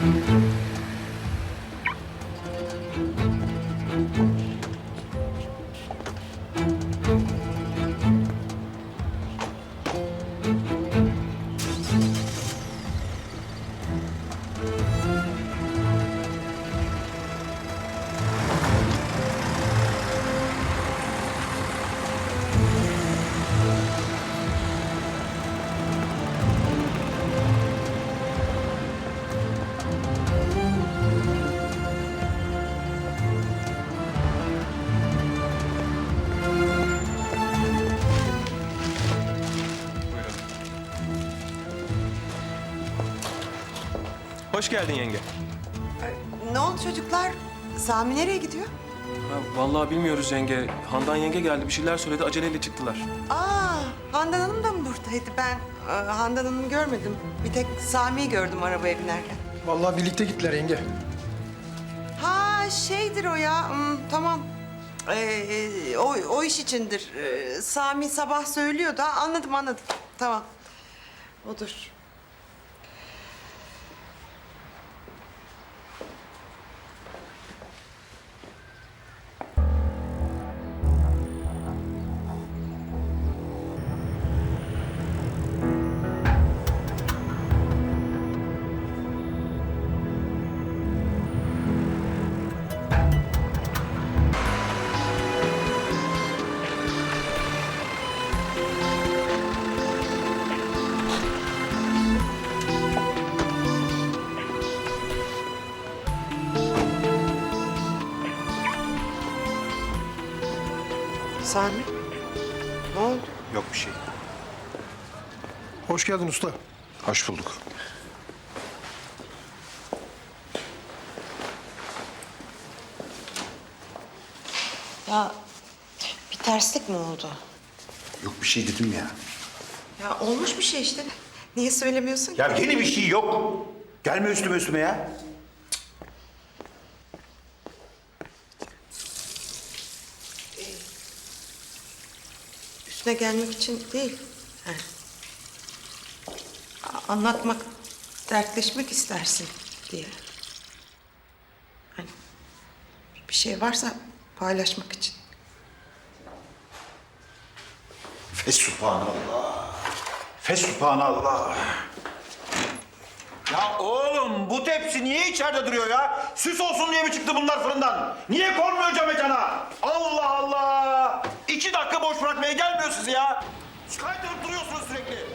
Thank you. Hoş geldin yenge. Ne oldu çocuklar? Sami nereye gidiyor? Ha, vallahi bilmiyoruz yenge. Handan yenge geldi bir şeyler söyledi aceleyle çıktılar. Aa, Handan Hanım da mı buradaydı? Ben e, Handan Hanım'ı görmedim. Bir tek Sami'yi gördüm arabaya binerken. Vallahi birlikte gittiler yenge. Ha şeydir o ya. hmm, tamam. Ee, o, o iş içindir. Ee, Sami sabah söylüyor da anladım anladım. Tamam. Odur. Sami. Ne oldu? Yok bir şey. Hoş geldin usta. Hoş bulduk. Ya bir terslik mi oldu? Yok bir şey dedim ya. Ya olmuş bir şey işte. Niye söylemiyorsun ki? Ya yeni bir şey yok. Gelme üstüme üstüme ya. Üstüne gelmek için değil. A- Anlatmak, dertleşmek istersin diye. Hani bir şey varsa paylaşmak için. Fesubhanallah. Fesubhanallah. Ya oğlum bu tepsi niye içeride duruyor ya? Süs olsun diye mi çıktı bunlar fırından? Niye konmuyor camekana? Allah Allah! İki dakika boş bırakmaya gelmiyor sizi ya. Kaydırıp duruyorsunuz sürekli.